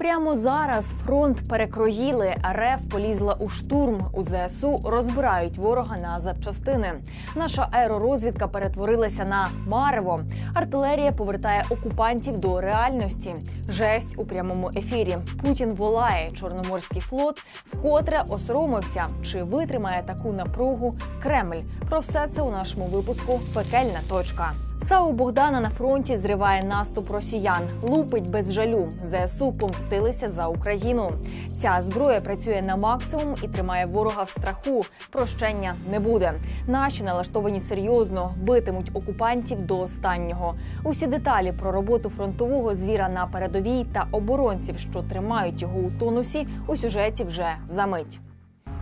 Прямо зараз фронт перекроїли. РФ полізла у штурм. У ЗСУ розбирають ворога на запчастини. Наша аеророзвідка перетворилася на марево. Артилерія повертає окупантів до реальності. Жесть у прямому ефірі. Путін волає. Чорноморський флот вкотре осоромився. Чи витримає таку напругу Кремль? Про все це у нашому випуску Пекельна точка. САУ Богдана на фронті зриває наступ росіян, лупить без жалю. ЗСУ помстилися за Україну. Ця зброя працює на максимум і тримає ворога в страху. Прощення не буде. Наші налаштовані серйозно битимуть окупантів до останнього. Усі деталі про роботу фронтового звіра на передовій та оборонців, що тримають його у тонусі, у сюжеті вже за мить.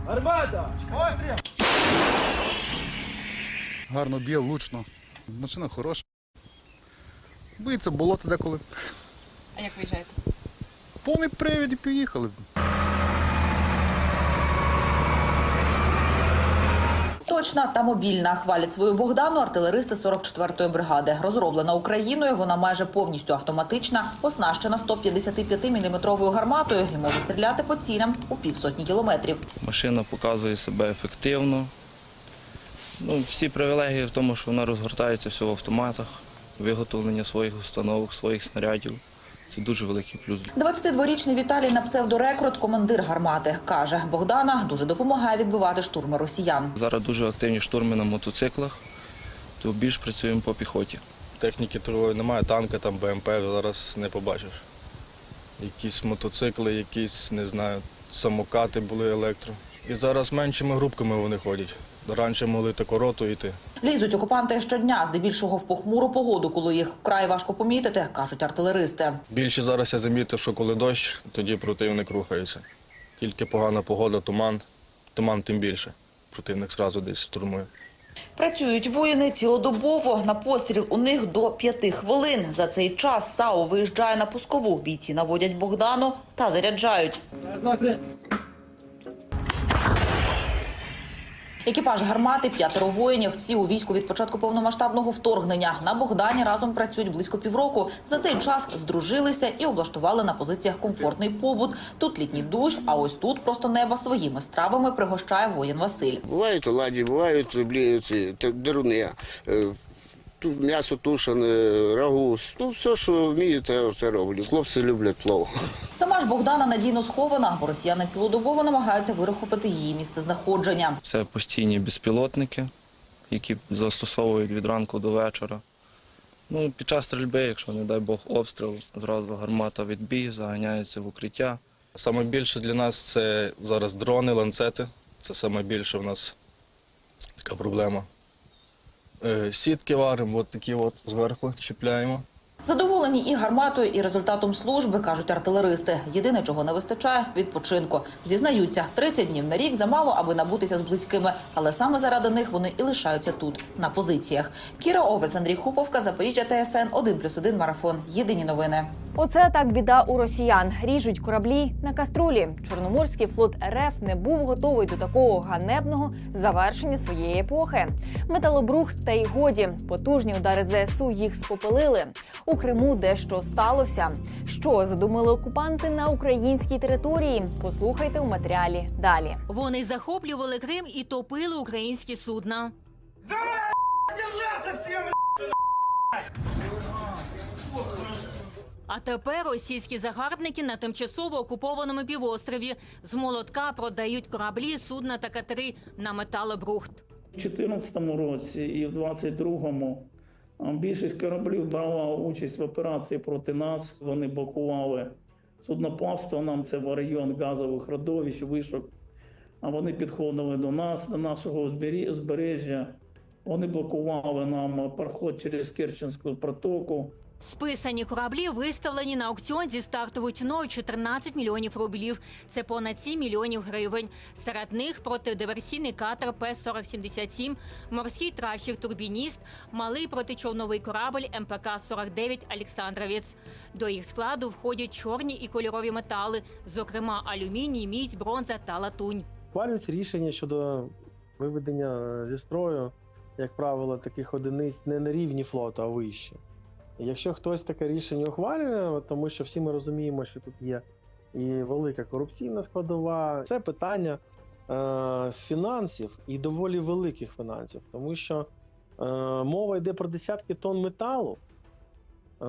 Армада! гарно б'є, влучно. Машина хороша. Боїться болото деколи. А як виїжджаєте? Повний привід і поїхали. Точна та мобільна хвалять свою Богдану артилеристи 44-ї бригади. Розроблена Україною, вона майже повністю автоматична, оснащена 155-мм гарматою і може стріляти по цілям у півсотні кілометрів. Машина показує себе ефективно. Ну, всі привілегії в тому, що вона розгортається все в автоматах, виготовлення своїх установок, своїх снарядів. Це дуже великий плюс. 22-річний Віталій на псевдорекрут, командир гармати, каже, Богдана дуже допомагає відбивати штурми росіян. Зараз дуже активні штурми на мотоциклах, то більш працюємо по піхоті. Техніки трудової немає, танка, там БМП зараз не побачиш. Якісь мотоцикли, якісь, не знаю, самокати були електро. І зараз меншими групками вони ходять. Раніше могли таку роту йти. Лізуть окупанти щодня, здебільшого в похмуру погоду, коли їх вкрай важко помітити, кажуть артилеристи. Більше зараз я замітив, що коли дощ, тоді противник рухається. Тільки погана погода, туман. Туман тим більше. Противник зразу десь штурмує. Працюють воїни цілодобово. На постріл у них до п'яти хвилин. За цей час САУ виїжджає на пускову. Бійці наводять Богдану та заряджають. Екіпаж гармати, п'ятеро воїнів. Всі у війську від початку повномасштабного вторгнення. На Богдані разом працюють близько півроку. За цей час здружилися і облаштували на позиціях комфортний побут. Тут літній душ, а ось тут просто неба своїми стравами пригощає воїн Василь. Бувають оладі, бувають блі, ці, т- деруни. Е, Тут м'ясо тушене, рагу. Ну, все, що вмію, те все роблю. Хлопці люблять плов. Сама ж Богдана надійно схована, бо росіяни цілодобово намагаються вирахувати її місце знаходження. Це постійні безпілотники, які застосовують від ранку до вечора. Ну, під час стрільби, якщо, не дай Бог, обстріл, зразу гармата відбій, заганяється в укриття. Саме більше для нас це зараз дрони, ланцети. Це саме більше в нас така проблема. Е, Сітки варимо, от такі от зверху чіпляємо. Задоволені і гарматою, і результатом служби, кажуть артилеристи. Єдине, чого не вистачає відпочинку. Зізнаються, 30 днів на рік замало, аби набутися з близькими, але саме заради них вони і лишаються тут, на позиціях. Кіра Овець, Андрій Хуповка, Запоріжжя ТСН 1+,1 марафон. Єдині новини. Оце так біда у росіян. Ріжуть кораблі на каструлі. Чорноморський флот РФ не був готовий до такого ганебного завершення своєї епохи. Металобрухт та й годі. Потужні удари ЗСУ їх спопелили. У Криму дещо сталося. Що задумали окупанти на українській території? Послухайте у матеріалі далі. Вони захоплювали Крим і топили українські судна. А тепер російські загарбники на тимчасово окупованому півострові з молотка продають кораблі, судна та катери на металобрухт. У 2014 році і в 2022 більшість кораблів брала участь в операції проти нас. Вони блокували судноплавство. Нам це в район газових родовищ, вишок. А вони підходили до нас, до нашого узбережжя. Вони блокували нам проход через Керченську протоку. Списані кораблі виставлені на аукціон зі стартовою ціною 14 мільйонів рублів. Це понад 7 мільйонів гривень. Серед них протидиверсійний катер П-4077, морський тральщик турбініст, малий протичовновий корабль МПК-49 Олександровець. До їх складу входять чорні і кольорові метали, зокрема алюміній, мідь, бронза та латунь. Ухвалюються рішення щодо виведення зі строю, як правило, таких одиниць не на рівні флоту, а вище. Якщо хтось таке рішення ухвалює, тому що всі ми розуміємо, що тут є і велика корупційна складова. Це питання е, фінансів і доволі великих фінансів, тому що е, мова йде про десятки тонн металу, е,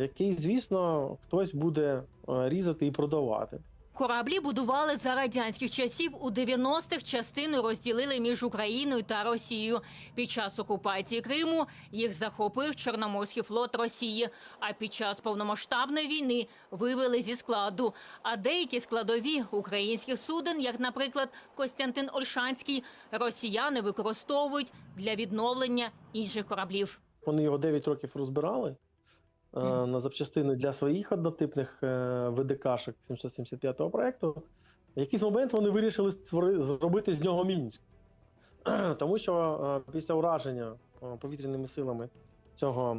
який, звісно, хтось буде е, різати і продавати. Кораблі будували за радянських часів. У 90-х частину розділили між Україною та Росією. Під час окупації Криму їх захопив Чорноморський флот Росії. А під час повномасштабної війни вивели зі складу. А деякі складові українських суден, як, наприклад, Костянтин Ольшанський, росіяни використовують для відновлення інших кораблів. Вони його 9 років розбирали е, на запчастини для своїх однотипних е, ВДКшок 775-го проекту. В якийсь момент вони вирішили зробити з нього Мінськ. Тому що е, після ураження повітряними силами цього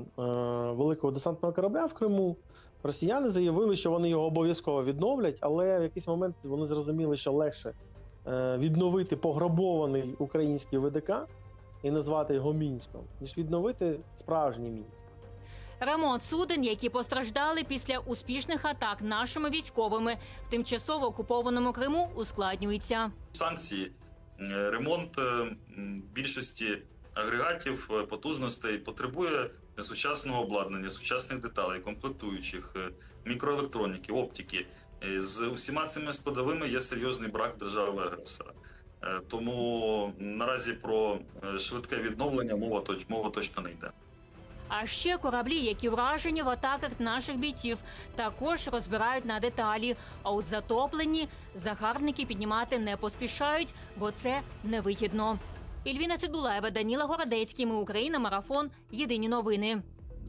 великого десантного корабля в Криму росіяни заявили, що вони його обов'язково відновлять, але в якийсь момент вони зрозуміли, що легше відновити пограбований український ВДК і назвати його Мінськом, ніж відновити справжній Мінськ. Ремонт суден, які постраждали після успішних атак нашими військовими в тимчасово окупованому Криму, ускладнюється. санкції, ремонт е, більшості агрегатів е, потужностей потребує сучасного обладнання, сучасних деталей, комплектуючих, е, мікроелектроніки, оптики. З усіма цими складовими є серйозний брак держави-агресора. Е, Тому наразі про швидке відновлення мова мова точно не йде. А ще кораблі, які вражені в атаках наших бійців, також розбирають на деталі. А от затоплені загарбники піднімати не поспішають, бо це невигідно. Ільвіна Цидулаєва, Даніла Городецький. Ми Україна. Марафон. Єдині новини.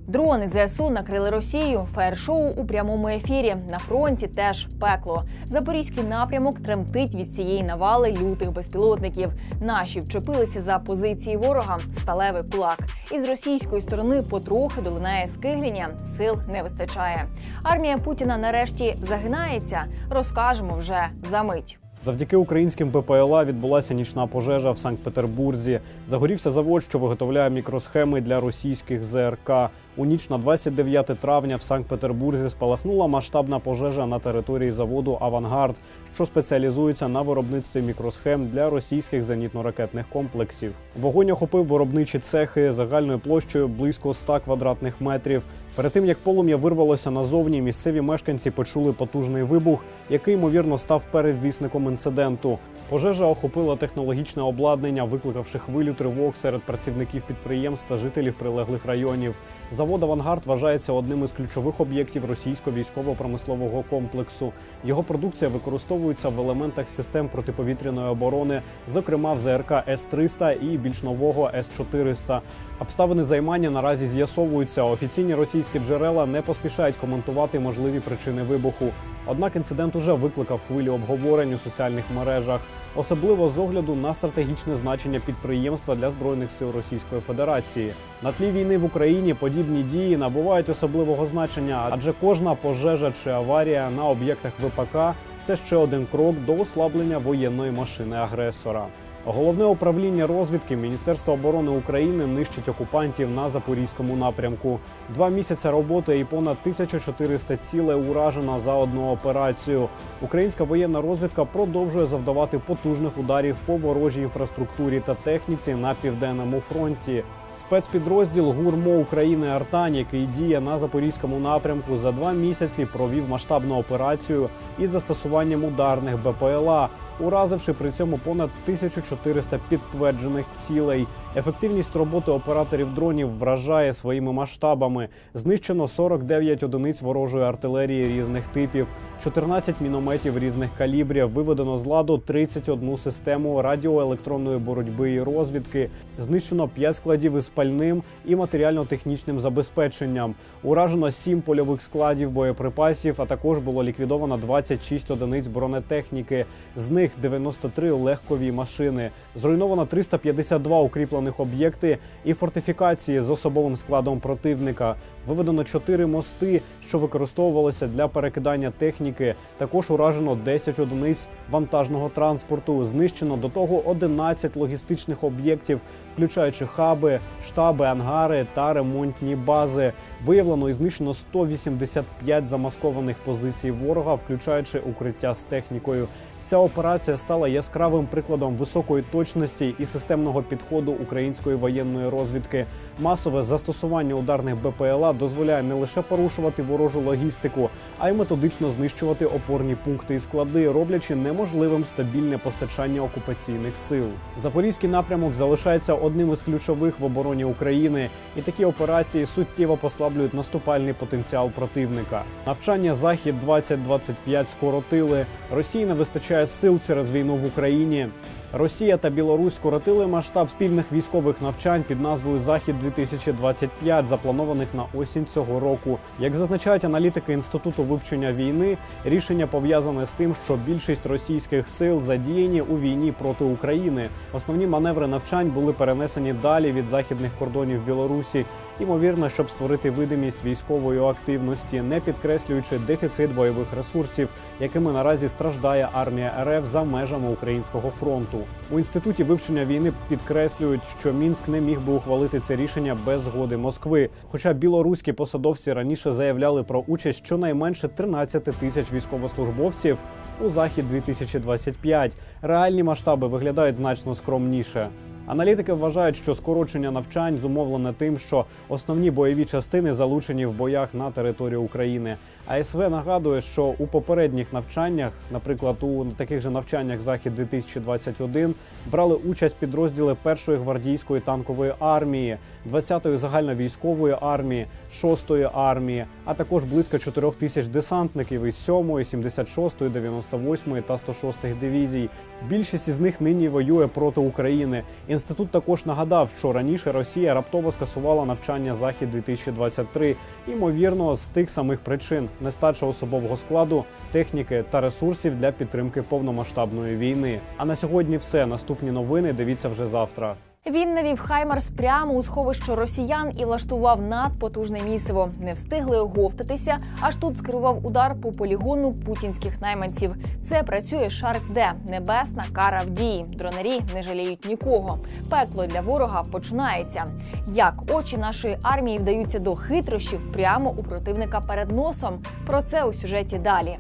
Дрони ЗСУ накрили Росію. Фаєр-шоу у прямому ефірі. На фронті теж пекло. Запорізький напрямок тремтить від цієї навали лютих безпілотників. Наші вчепилися за позиції ворога. Сталевий кулак. Із російської сторони потрохи долинає скигління. Сил не вистачає. Армія Путіна нарешті загинається. Розкажемо вже за мить. Завдяки українським ППЛА відбулася нічна пожежа в Санкт-Петербурзі. Загорівся завод, що виготовляє мікросхеми для російських ЗРК. У ніч на 29 травня в Санкт-Петербурзі спалахнула масштабна пожежа на території заводу Авангард, що спеціалізується на виробництві мікросхем для російських зенітно-ракетних комплексів. Вогонь охопив виробничі цехи загальною площею близько 100 квадратних метрів. Перед тим як полум'я вирвалося назовні, місцеві мешканці почули потужний вибух, який ймовірно став перевісником інциденту. Пожежа охопила технологічне обладнання, викликавши хвилю тривог серед працівників підприємств та жителів прилеглих районів. Завод Авангард вважається одним із ключових об'єктів російського військово-промислового комплексу. Його продукція використовується в елементах систем протиповітряної оборони, зокрема в ЗРК С-300 і більш нового С-400. Обставини займання наразі з'ясовуються. Офіційні російські джерела не поспішають коментувати можливі причини вибуху. Однак інцидент уже викликав хвилю обговорень у соціальних мережах, особливо з огляду на стратегічне значення підприємства для збройних сил Російської Федерації. На тлі війни в Україні подібні дії набувають особливого значення, адже кожна пожежа чи аварія на об'єктах ВПК це ще один крок до ослаблення воєнної машини агресора. Головне управління розвідки Міністерства оборони України нищить окупантів на запорізькому напрямку. Два місяці роботи і понад 1400 цілей уражено за одну операцію. Українська воєнна розвідка продовжує завдавати потужних ударів по ворожій інфраструктурі та техніці на південному фронті. Спецпідрозділ ГУРМО України Артань, який діє на запорізькому напрямку, за два місяці провів масштабну операцію із застосуванням ударних БПЛА, уразивши при цьому понад 1400 підтверджених цілей. Ефективність роботи операторів дронів вражає своїми масштабами. Знищено 49 одиниць ворожої артилерії різних типів, 14 мінометів різних калібрів, виведено з ладу 31 систему радіоелектронної боротьби і розвідки. Знищено 5 складів із пальним і матеріально-технічним забезпеченням. Уражено 7 польових складів боєприпасів, а також було ліквідовано 26 одиниць бронетехніки. З них 93 легкові машини. Зруйновано 352 укріплених об'єкти і фортифікації з особовим складом противника. Виведено 4 мости, що використовувалися для перекидання техніки. Також уражено 10 одиниць вантажного транспорту. Знищено до того 11 логістичних об'єктів, включаючи хаби, штаби, ангари та ремонтні бази. Виявлено і знищено 185 замаскованих позицій ворога, включаючи укриття з технікою. Ця операція стала яскравим прикладом високої точності і системного підходу української воєнної розвідки. Масове застосування ударних БПЛА дозволяє не лише порушувати ворожу логістику, а й методично знищувати опорні пункти і склади, роблячи неможливим стабільне постачання окупаційних сил. Запорізький напрямок залишається одним із ключових в обороні України, і такі операції суттєво послаблюють наступальний потенціал противника. Навчання Захід 2025 скоротили. Росії не вистачає сил через війну в Україні. Росія та Білорусь скоротили масштаб спільних військових навчань під назвою Захід 2025 запланованих на осінь цього року. Як зазначають аналітики інституту вивчення війни, рішення пов'язане з тим, що більшість російських сил задіяні у війні проти України. Основні маневри навчань були перенесені далі від західних кордонів Білорусі. Ймовірно, щоб створити видимість військової активності, не підкреслюючи дефіцит бойових ресурсів, якими наразі страждає армія РФ за межами українського фронту. У інституті вивчення війни підкреслюють, що Мінськ не міг би ухвалити це рішення без згоди Москви. Хоча білоруські посадовці раніше заявляли про участь щонайменше 13 тисяч військовослужбовців у захід 2025. Реальні масштаби виглядають значно скромніше. Аналітики вважають, що скорочення навчань зумовлене тим, що основні бойові частини залучені в боях на території України. АСВ нагадує, що у попередніх навчаннях, наприклад, у таких же навчаннях Захід 2021 брали участь підрозділи першої гвардійської танкової армії, 20-ї загальновійськової армії, 6-ї армії, а також близько 4 тисяч десантників із 7-ї, 76-ї, 98-ї та 106-ї дивізій. Більшість із них нині воює проти України. Інститут також нагадав, що раніше Росія раптово скасувала навчання Захід 2023 ймовірно, з тих самих причин нестача особового складу, техніки та ресурсів для підтримки повномасштабної війни. А на сьогодні все. Наступні новини дивіться вже завтра. Він навів Хаймарс прямо у сховище росіян і влаштував надпотужне місиво. Не встигли оговтатися, аж тут скерував удар по полігону путінських найманців. Це працює Шарк Д небесна кара в дії. Дронарі не жаліють нікого. Пекло для ворога починається. Як очі нашої армії вдаються до хитрощів прямо у противника перед носом. Про це у сюжеті далі.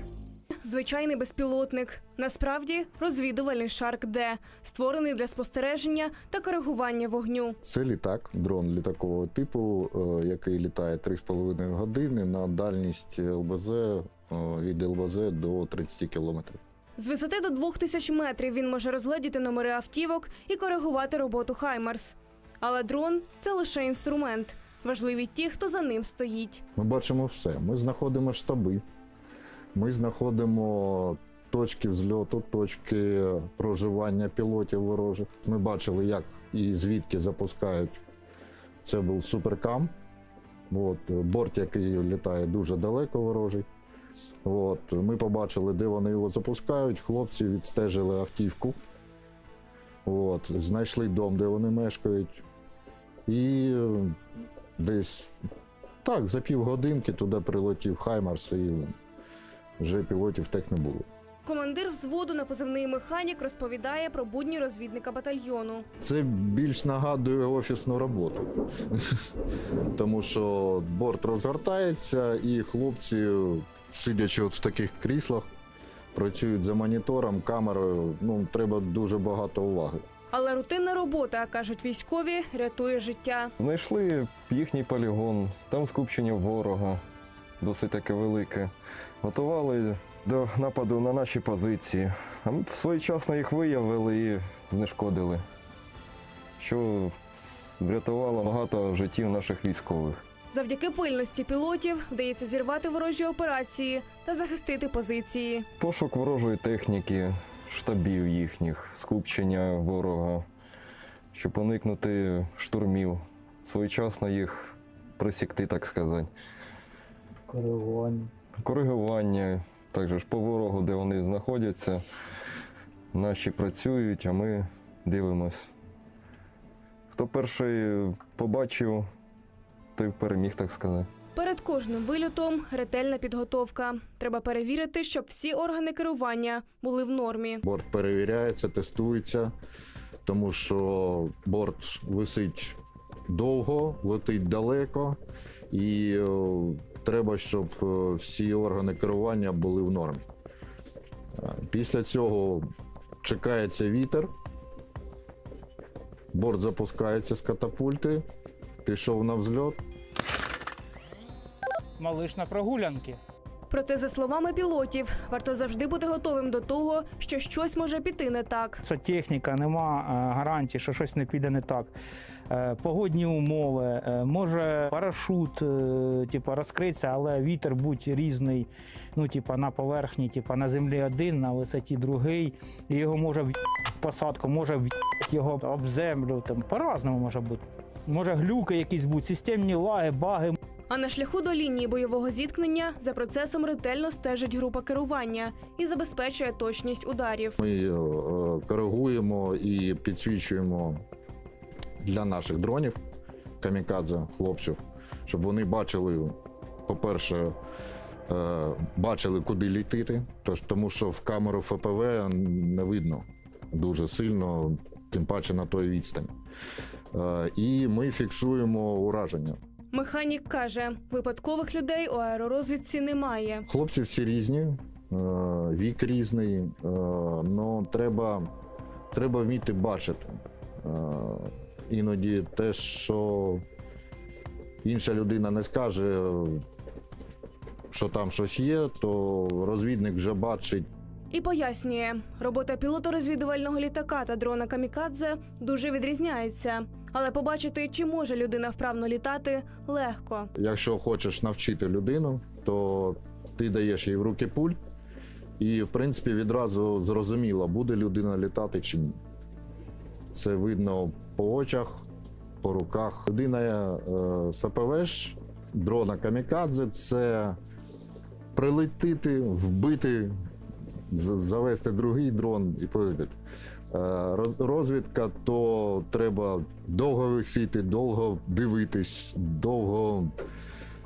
Звичайний безпілотник. Насправді розвідувальний Шарк Д, створений для спостереження та коригування вогню. Це літак, дрон літакового типу, е, який літає 3,5 години на дальність ЛБЗ е, від ЛБЗ до 30 кілометрів. З висоти до 2000 метрів він може розгледіти номери автівок і коригувати роботу Хаймарс. Але дрон це лише інструмент. Важливі ті, хто за ним стоїть. Ми бачимо все. Ми знаходимо штаби, ми знаходимо точки взльоту, точки проживання пілотів ворожих. Ми бачили, як і звідки запускають. Це був суперкам. От, борт, який літає дуже далеко ворожий. От, ми побачили, де вони його запускають. Хлопці відстежили автівку. От, знайшли дом, де вони мешкають. І е, десь так, за півгодинки туди прилетів Хаймарс і вже пілотів тих не було. Командир взводу на позивний механік розповідає про будні розвідника батальйону. Це більш нагадує офісну роботу, тому що борт розгортається, і хлопці, сидячи от в таких кріслах, працюють за монітором, камерою. Ну, треба дуже багато уваги. Але рутинна робота, кажуть військові, рятує життя. Знайшли їхній полігон, там скупчення ворога досить таке велике. Готували до нападу на наші позиції. А ми своєчасно їх виявили і знешкодили, що врятувало багато життів наших військових. Завдяки пильності пілотів вдається зірвати ворожі операції та захистити позиції. Пошук ворожої техніки, штабів їхніх, скупчення ворога, щоб уникнути штурмів, своєчасно їх присікти, так сказати. Коригування. Коригування, також по ворогу, де вони знаходяться. Наші працюють, а ми дивимось. Хто перший побачив, той переміг, так сказати. Перед кожним вильотом ретельна підготовка. Треба перевірити, щоб всі органи керування були в нормі. Борт перевіряється, тестується, тому що борт висить довго, летить далеко, і е, треба, щоб е, всі органи керування були в нормі. Е, Після цього чекається вітер, борт запускається з катапульти, пішов на взльот. Малиш на прогулянки. Проте, за словами пілотів, варто завжди бути готовим до того, що щось може піти не так. Це техніка, нема е, гарантії, що щось не піде не так. Е, Погодні умови, е, може парашут е, типу, розкритися, але вітер будь різний. Ну, типу, на поверхні, типу, на землі один, на висоті другий. І його може в посадку, може в його об землю. Там по-разному може бути. Може глюки якісь бути, системні лаги, баги. А на шляху до лінії бойового зіткнення за процесом ретельно стежить група керування і забезпечує точність ударів. Ми е, коригуємо і підсвічуємо для наших дронів камікадзе хлопців, щоб вони бачили, по-перше, е, бачили, куди літити, тож, тому що в камеру ФПВ не видно дуже сильно, тим паче на той відстані. Е, І ми фіксуємо ураження. Механік каже, випадкових людей у аеророзвідці немає. Хлопці всі різні, е, вік різний, але треба, треба вміти бачити. Іноді те, що інша людина не скаже, що там щось є, то розвідник вже бачить. І пояснює, робота пілота розвідувального літака та дрона Камікадзе дуже відрізняється. Але побачити, чи може людина вправно літати, легко. Якщо хочеш навчити людину, то ти даєш їй в руки пульт, і, в принципі, відразу зрозуміло, буде людина літати чи ні. Це видно по очах, по руках. Людина е, ФПВ, дрона Камікадзе це прилетіти, вбити, завести другий дрон і полетіти. Е, Розвідка, то треба довго висіти, довго дивитись, довго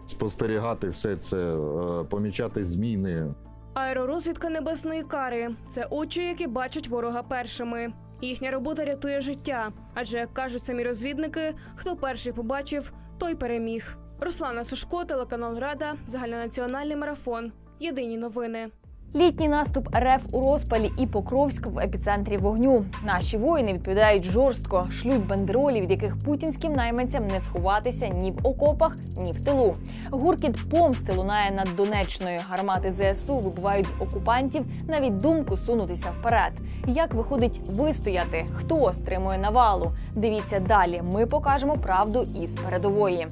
спостерігати все це, е, помічати зміни. Аеророзвідка небесної кари це очі, які бачать ворога першими. Їхня робота рятує життя, адже як кажуть самі розвідники, хто перший побачив, той переміг. Руслана Сушко, телеканал Рада, загальнонаціональний марафон. Єдині новини. Літній наступ РФ у розпалі і Покровськ в епіцентрі вогню. Наші воїни відповідають жорстко, шлють бандеролі, від яких путінським найманцям не сховатися ні в окопах, ні в тилу. Гуркіт помсти лунає над Донеччиною. Гармати ЗСУ вибивають з окупантів навіть думку сунутися вперед. Як виходить вистояти? Хто стримує навалу? Дивіться далі. Ми покажемо правду із передової.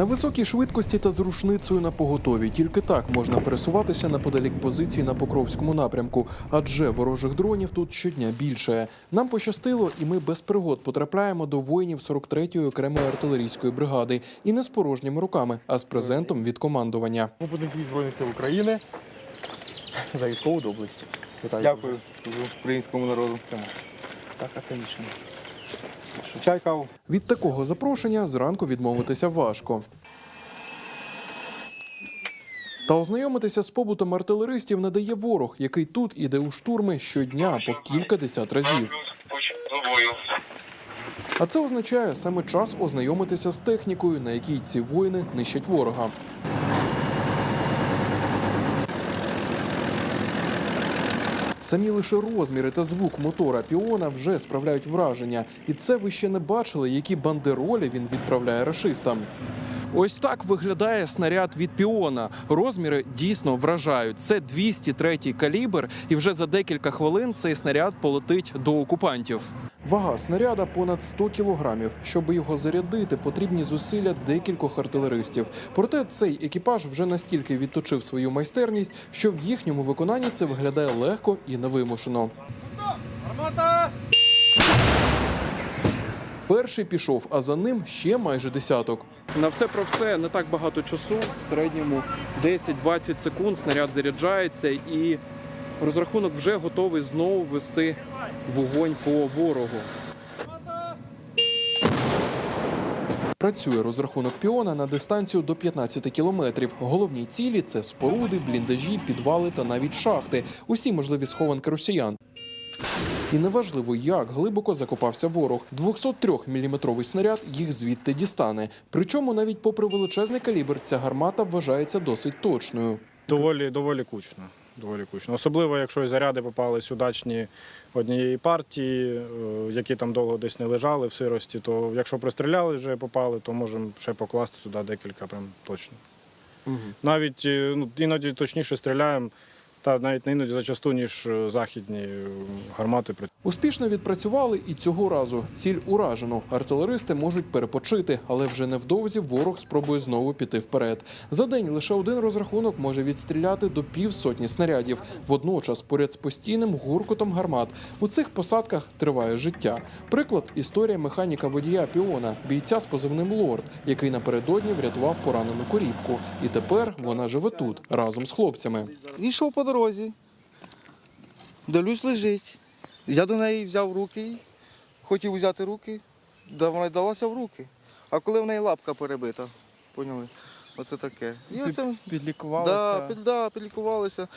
На високій швидкості та з рушницею на поготові. Тільки так можна пересуватися неподалік позицій на Покровському напрямку, адже ворожих дронів тут щодня більше. Нам пощастило, і ми без пригод потрапляємо до воїнів 43-ї окремої артилерійської бригади. І не з порожніми руками, а з презентом від командування. Побудинки Збройних сил України за військову доблесть. Дякую українському народу. Так, а це нічого. Чай, каву. Від такого запрошення зранку відмовитися важко. Та ознайомитися з побутом артилеристів не дає ворог, який тут іде у штурми щодня по кілька десят разів. А це означає саме час ознайомитися з технікою, на якій ці воїни нищать ворога. Самі лише розміри та звук мотора піона вже справляють враження, і це ви ще не бачили, які бандеролі він відправляє рашистам. Ось так виглядає снаряд від піона. Розміри дійсно вражають. Це 203 калібр, і вже за декілька хвилин цей снаряд полетить до окупантів. Вага снаряда понад 100 кілограмів. Щоб його зарядити, потрібні зусилля декількох артилеристів. Проте цей екіпаж вже настільки відточив свою майстерність, що в їхньому виконанні це виглядає легко і невимушено. Перший пішов, а за ним ще майже десяток. На все про все не так багато часу. В середньому 10-20 секунд снаряд заряджається і розрахунок вже готовий знову вести вогонь по ворогу. Працює розрахунок піона на дистанцію до 15 кілометрів. Головні цілі це споруди, бліндажі, підвали та навіть шахти. Усі можливі схованки росіян. І неважливо, як глибоко закопався ворог. 203-мм снаряд їх звідти дістане. Причому навіть попри величезний калібр, ця гармата вважається досить точною. Доволі, доволі кучно. Доволі кучно. Особливо, якщо заряди попались удачні однієї партії, е, які там довго десь не лежали в сирості, то якщо пристріляли вже попали, то можемо ще покласти туди декілька, прям точно. Навіть е, ну, іноді точніше стріляємо, та навіть не іноді зачасту, ніж е, західні е, гармати. Успішно відпрацювали і цього разу. Ціль уражено. Артилеристи можуть перепочити, але вже невдовзі ворог спробує знову піти вперед. За день лише один розрахунок може відстріляти до півсотні снарядів. Водночас, поряд з постійним гуркотом гармат, у цих посадках триває життя. Приклад історія механіка водія Піона, бійця з позивним Лорд, який напередодні врятував поранену корібку. І тепер вона живе тут разом з хлопцями. Йшов по дорозі. Дивлюсь, лежить. Я до неї взяв руки, хотів взяти руки, да вона й далася в руки. А коли в неї лапка перебита, поняли? Оце таке. І оце... Підлікувалися? Да, під, да, підлікувалися.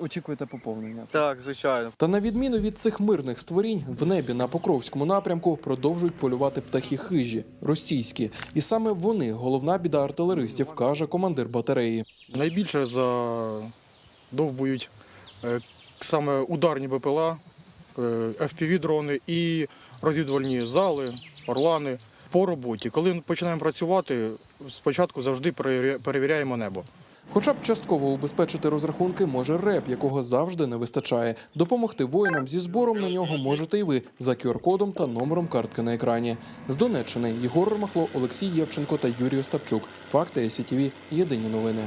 Очікуєте поповнення? Так, звичайно. Та на відміну від цих мирних створінь, в небі на Покровському напрямку продовжують полювати птахи хижі, російські. І саме вони головна біда артилеристів, каже командир батареї. Найбільше задовбують е, саме ударні БПЛА, е, FPV-дрони і розвідувальні зали, орлани по роботі. Коли починаємо працювати, спочатку завжди перевіря- перевіряємо небо. Хоча б частково убезпечити розрахунки може РЕП, якого завжди не вистачає. Допомогти воїнам зі збором на нього можете і ви за QR-кодом та номером картки на екрані. З Донеччини Єгор Ромахло, Олексій Євченко та Юрій Остапчук. Факти СІТВ. Єдині новини.